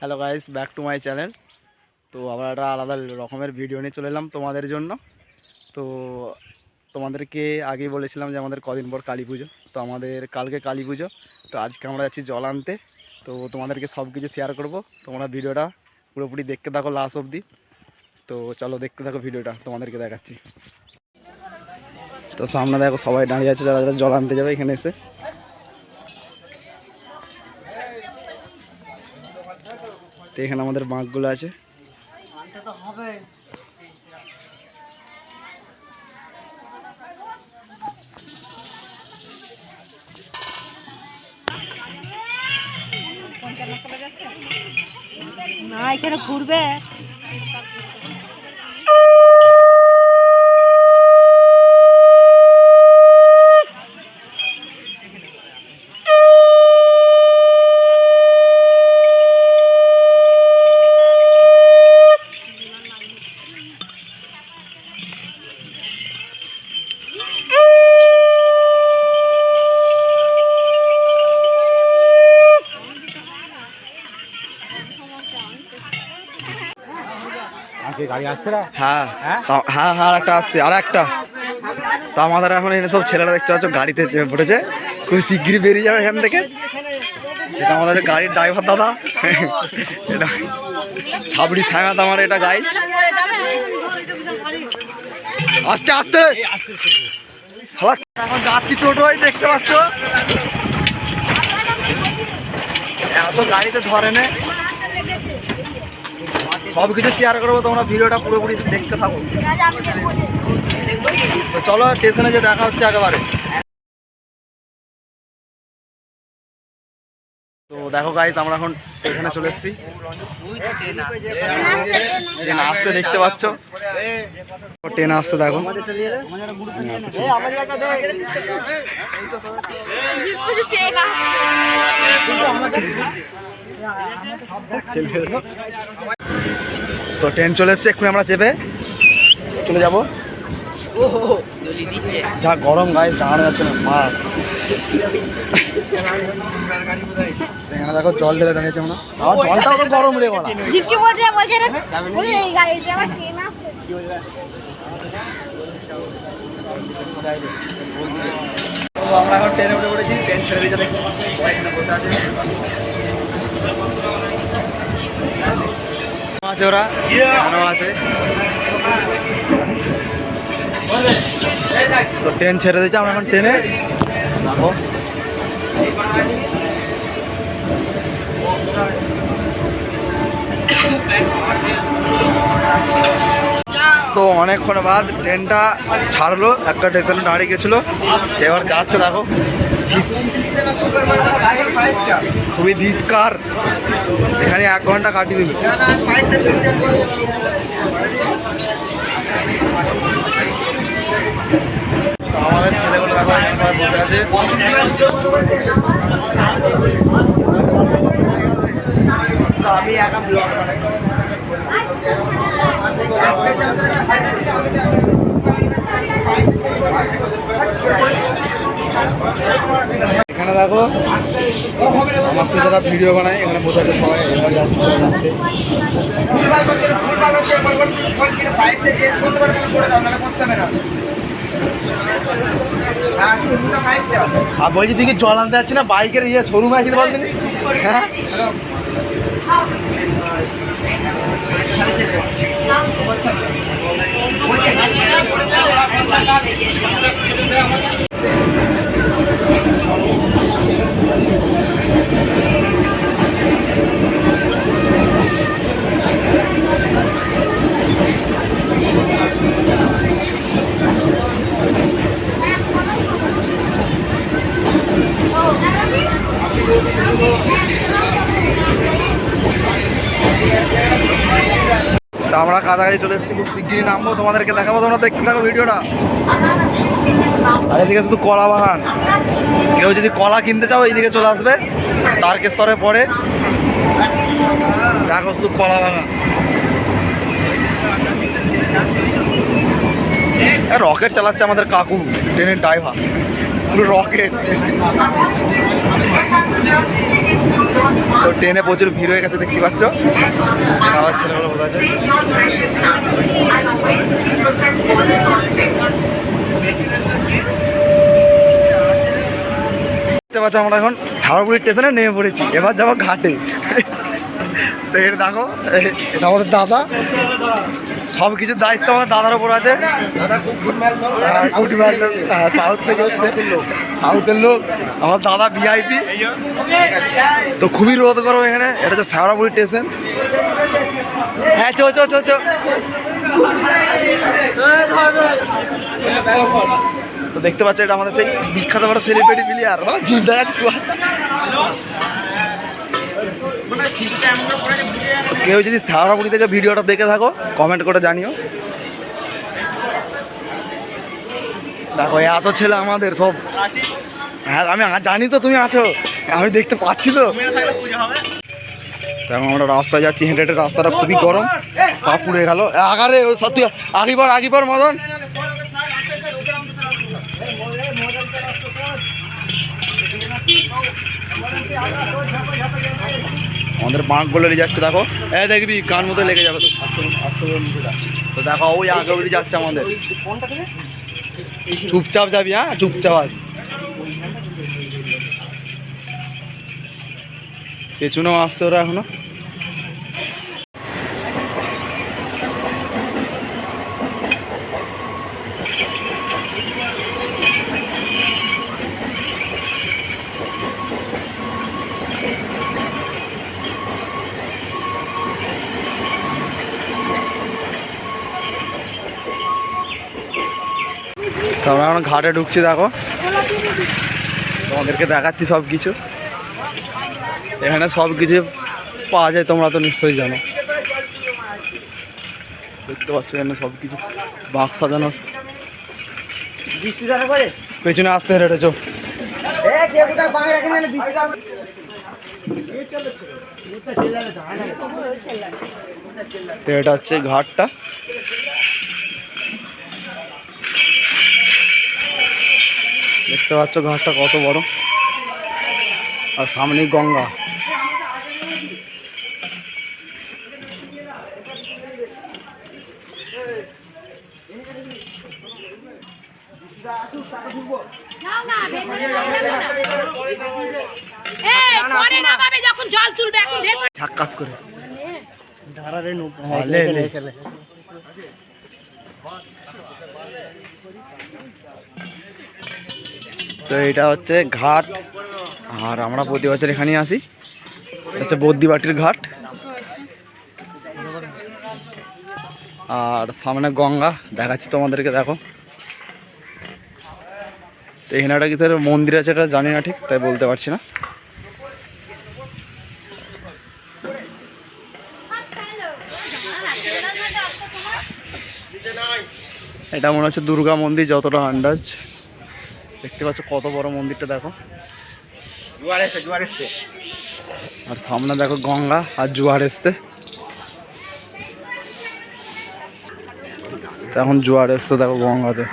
Hello guys back to my channel তো আবার একটা আলাদা রকমের ভিডিও নিয়ে চলে এলাম তোমাদের জন্য। তো তোমাদেরকে আগেই বলেছিলাম যে আমাদের কদিন পর কালী পুজো। তো আমাদের কালকে কালী পুজো। তো আজকে আমরা যাচ্ছি জল আনতে। তো তোমাদেরকে সব কিছু শেয়ার করব। তোমরা ভিডিওটা পুরোপুরি দেখতে থাকো লাস্ট অবধি। তো চলো দেখতে থাকো ভিডিওটা, তোমাদেরকে দেখাচ্ছি। তো সামনে দেখো সবাই দাঁড়িয়ে আছে, যারা যারা জল আনতে যাবে এখানে এসে। তো এখানে আমাদের বাঁকগুলো আছে। না এখানে ঘুরবে। গাড়ি আসছে না? হ্যাঁ। হ্যাঁ? তা- হ্যাঁ হ্যাঁ একটা আসছে আর একটা তো আমাদের এখন এখানে সব ছেলেরা দেখতে পাচ্ছ গাড়িতে পড়েছে খুব শিগগিরই বেরিয়ে যাবে এখান থেকে। এটা আমাদের গাড়ির ড্রাইভার দাদা। এটা ছাবড়ি সাঙাত আমার এটা গাই আস্তে আস্তে! এখন যাচ্ছি টোটোই দেখতে পাচ্ছ? এত গাড়িতে ধরে নে। সব কিছু শেয়ার করব তোমরা ভিডিওটা পুরোপুরি দেখতে থাকো। তো চলো স্টেশনে যে দেখা হচ্ছে একেবারে। তো দেখো গাইজ আমরা এখন এখানে চলে এসেছি। ট্রেন আসছে দেখতে পাচ্ছ। ট্রেন আসছে দেখো। তো ট্রেন চলে এসছে এক্ষুনি আমরা চেপে চলে যাব। যা গরম গায়ে দাঁড়ানো যাচ্ছে না মা দেখো জল ঢেলে দাঁড়িয়েছে আমরা আবার জলটাও তো গরম রে বলা আমার আমরা এখন ট্রেনে উঠে পড়েছি ট্রেন ছেড়ে দিয়ে যাবে বসে আছে আছে ওরা। এখানেও আছে। তো ট্রেন ছেড়ে দিয়েছে আমরা এখন ট্রেনে দেখো তো অনেকক্ষণ বাদ ট্রেনটা ছাড়লো, একটা স্টেশনে দাঁড়িয়ে গেছিল। এবার যাচ্ছে দেখো। খুবই ধিৎকার। এখানে এক ঘণ্টা কাটিয়ে তো আমাদের ছেলেগুলো দেখো বসে আছে। আমি একা ব্লগ এখানে দেখো আমার সাথে যারা ভিডিও বানায় এখানে বসে আছে সবাই যাচ্ছে। আর বলছি তুই কি জল আনতে যাচ্ছি না বাইকের ইয়ে শোরুমে আসতে পারতেন হ্যাঁ? Oh, তো আমরা কাছাকাছি চলে এসেছি, খুব শিগগিরই নামবো, তোমাদেরকে দেখাবো, তোমরা দেখতে থাকো ভিডিওটা। আর এদিকে শুধু কলা বাগান। কেউ যদি কলা কিনতে চাও, এইদিকে চলে আসবে, তারকেশ্বরে পরে দেখো শুধু কলা বাগান। রকেট চালাচ্ছে আমাদের কাকু, ট্রেনের ড্রাইভার। রকেট। তো ট্রেনে প্রচুর ভিড় হয়ে গেছে দেখতে পাচ্ছ। আমার ছেলেগুলো বোঝা যায় দেখতে পাচ্ছ আমরা এখন সারাপুরি স্টেশনে নেমে পড়েছি। এবার যাব ঘাটে। তো এটা দেখো এটা আমাদের দাদা। সব কিছুর দায়িত্ব আমাদের দাদার উপর আছে। হ্যাঁ, গুড ম্যান সাউথ থেকে সাউথের লোক। আমার দাদা ভিআইপি তো খুবই রোদ করো এখানে। এটা হচ্ছে সারাপুরি স্টেশন হ্যাঁ চো চো চো চো। তো দেখতে পাচ্ছ এটা আমাদের সেই বিখ্যাত বড় সেলিব্রিটি প্লেয়ার জিম দেখাচ্ছি কেউ যদি সারাপুরি থেকে ভিডিওটা দেখে থাকো কমেন্ট করে জানিও। দেখো, এত ছেলে আমাদের সব। হ্যাঁ আমি জানি তো তুমি আছো। আমি দেখতে পাচ্ছি তো। আমরা রাস্তায় যাচ্ছি, হেঁটে হেঁটে রাস্তাটা খুবই গরম। পা পুড়ে গেল। আগারে সত্যি, আগিবার আগিবার মদন। আমাদের বাঁক বলে যাচ্ছে, দেখো। হ্যাঁ দেখবি কান মতো লেগে যাবে। তো। দেখো, ওই আগে অবধি যাচ্ছে আমাদের। চুপচাপ যাবি হ্যাঁ? চুপচাপ আজ পেছনেও আসছে ওরা এখনও। এখন ঘাটে ঢুকছি, দেখো। তোমাদেরকে দেখাচ্ছি সব কিছু। এখানে সব কিছু পাওয়া যায়, তোমরা তো নিশ্চয়ই জানো। দেখতে পাচ্ছ এখানে সব কিছু বাক্স সাজানো। পেছনে আসছে, হেঁটে চো এটা হচ্ছে ঘাটটা। দেখতে পাচ্ছ ঘাটটা কত বড়। আর সামনেই গঙ্গা। নাও না ভেতরে নাও না। এই পরে নামাবে যখন জল তুলবে এখন ভেতরে ঝাক্কাস করে হ্যাঁ, লে, লে। তো এটা হচ্ছে ঘাট। আর আমরা প্রতি বছর এখানেই আসি। হচ্ছে বদ্যিবাটির ঘাট। আর সামনে গঙ্গা। দেখাচ্ছি তোমাদেরকে, দেখো। তো এখানে একটা কিছু মন্দির আছে এটা জানি না ঠিক, তাই বলতে পারছি না। এটা মনে হচ্ছে দুর্গা মন্দির, যতটা আন্দাজ। দেখতে পাচ্ছ কত বড় মন্দিরটা দেখো। জোয়ার আর সামনে দেখো গঙ্গা আর জোয়ার এসছে। এখন জোয়ার এসছে দেখো গঙ্গাতে।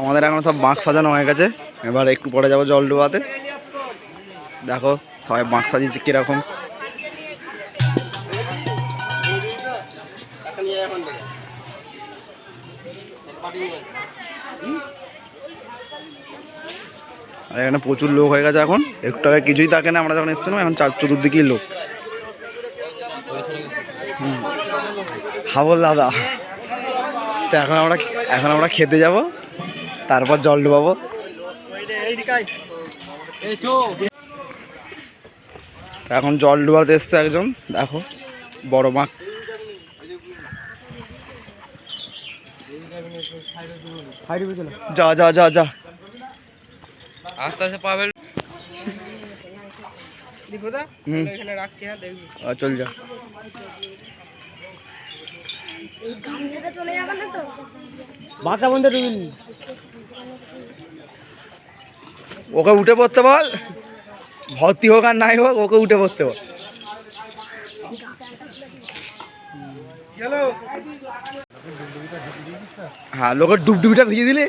আমাদের এখন সব বাঁক সাজানো হয়ে গেছে। এবার একটু পরে যাব জল ডোবাতে দেখো সবাই বাঁক সাজিয়েছে কীরকম। আর এখানে প্রচুর লোক হয়ে গেছে এখন। একটু আগে কিছুই থাকে না, আমরা যখন এসছিলাম, এখন চার চতুর্দিকেই লোক। হাবল দাদা। তো এখন আমরা এখন আমরা খেতে যাব, তারপর জল ডুবাবো। এখন জল ডুবাতে এসছে একজন, দেখো, বড় মাছ যা যা যা যা আস্তে আস্তে পাবেল দীপুদা এখানে রাখছি হ্যাঁ দেখবি। চল যা। বন্ধ ডুবিল ওকে উঠে পড়তে বল। ভর্তি হোক আর নাই হোক ওকে উঠে পড়তে বল। হ্যাঁ লোকের ডুবডুবিটা ভিজিয়ে দিলে।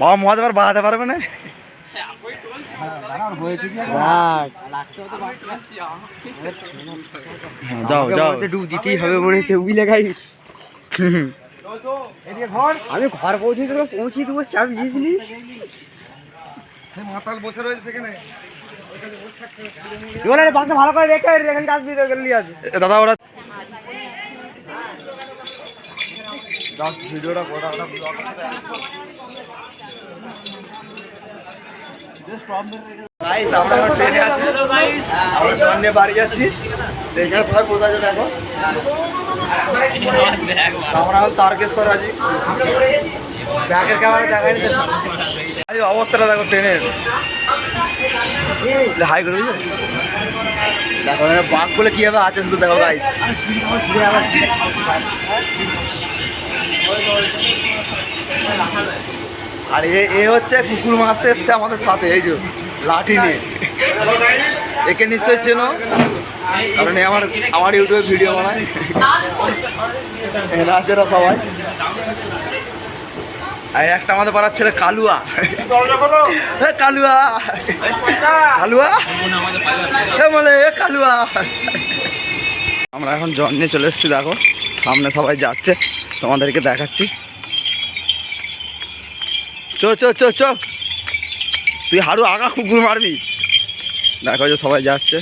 বাবা আর বাড়াতে পারবে না। যাও যাও। ডুব দিতেই হবে মনে হচ্ছে আমি ঘর পৌঁছে দেবো পৌঁছে দেবো এবার বাসটা ভালো করে রেখে এখানে আসবি দাদা ওরা ভিডিওটা গোটা গোটা ব্লগ গাইস আমরা ট্রেনে আছি আমরা বাড়ি যাচ্ছি। এখানে সবাই কোথায় আছে, দেখো। আমরা এখন তারকেশ্বর আছি। ব্যাকের ক্যামেরা দেখায়নি তো? অবস্থাটা দেখো ট্রেনের হাই করে দেখো বাঘ বলে কীভাবে আছে শুধু দেখো গাইস আর এ এ হচ্ছে কুকুর মারতে এসছে আমাদের সাথে এই যে লাঠি নিয়ে। একে নিশ্চয় চেনো? কারণ আমার আমার ইউটিউবে ভিডিও বানায়। এরা আছে সবাই। আর একটা আমাদের পাড়ার ছেলে কালুয়া। এ কালুয়া। কালুয়া? বলে কালুয়া। আমরা এখন জন নিয়ে চলে এসেছি দেখো। সামনে সবাই যাচ্ছে তোমাদেরকে দেখাচ্ছি। চ চো চ চ তুই হারু আগা কুকুর মারবি। দেখো যে সবাই যাচ্ছে।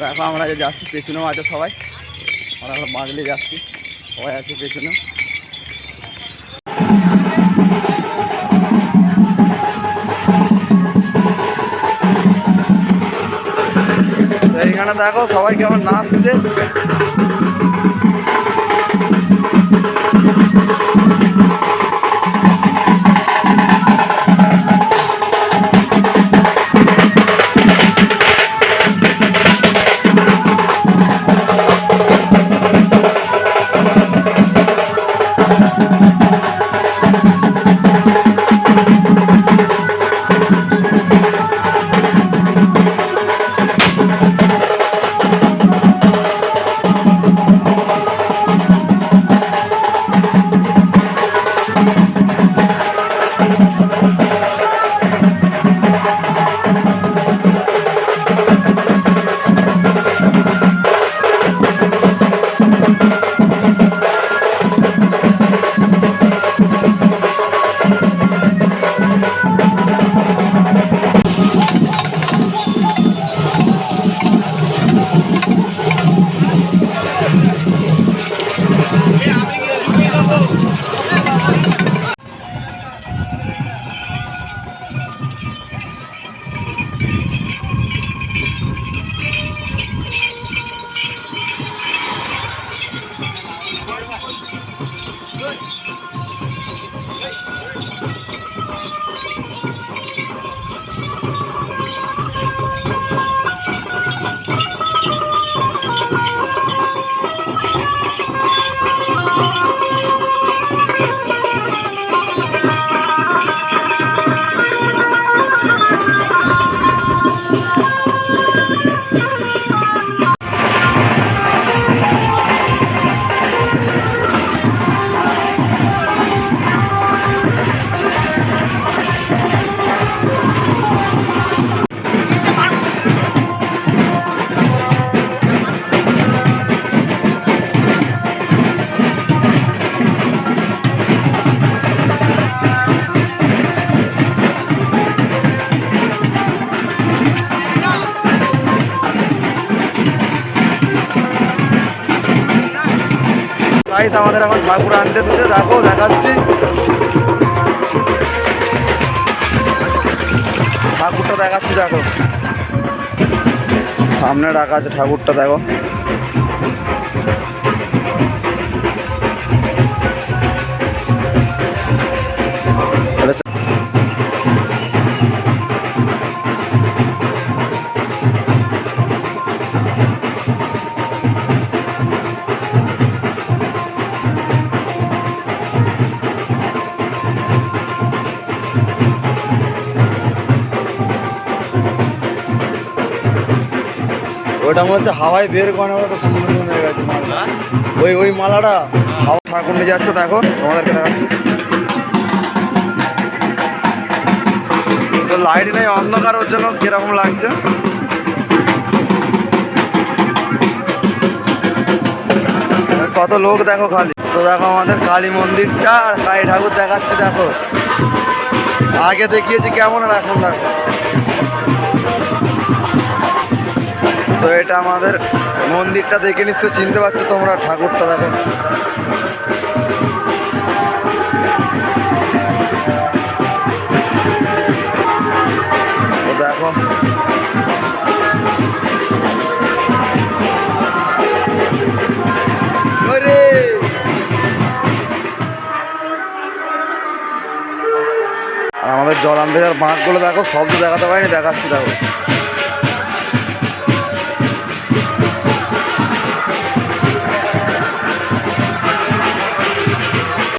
দেখো আমরা যে যাচ্ছি, পেছনেও আছে সবাই। আমরা বাঁধলে যাচ্ছি। সবাই আছে পেছনে তো এইখানে দেখো সবাই কেমন নাচছে। গাইস আমাদের এখন ঠাকুর আনতে এসেছে দেখো দেখাচ্ছি। ঠাকুরটা দেখাচ্ছি, দেখো। সামনে রাখা আছে ঠাকুরটা, দেখো। হচ্ছে হাওয়ায় বের করে নেওয়ার একটা সুন্দর হয়ে গেছে মালটা। ওই ওই মালাটা হাওয়া ঠাকুর যাচ্ছে দেখো, তোমাদেরকে দেখাচ্ছি। লাইট নেই, অন্ধকার, ওর জন্য কীরকম লাগছে? কত লোক দেখো খালি। তো দেখো আমাদের কালী মন্দিরটা আর কালী ঠাকুর দেখাচ্ছে, দেখো। আগে দেখিয়েছি কেমন আর এখন দেখো। তো এটা আমাদের মন্দিরটা দেখে নিশ্চয় চিনতে পারছ তোমরা, ঠাকুরটা দেখো। দেখো। আমাদের জল আনতে যাওয়ার বাঁকগুলো দেখো, সব তো দেখাতে পারিনি, দেখাচ্ছি দেখো।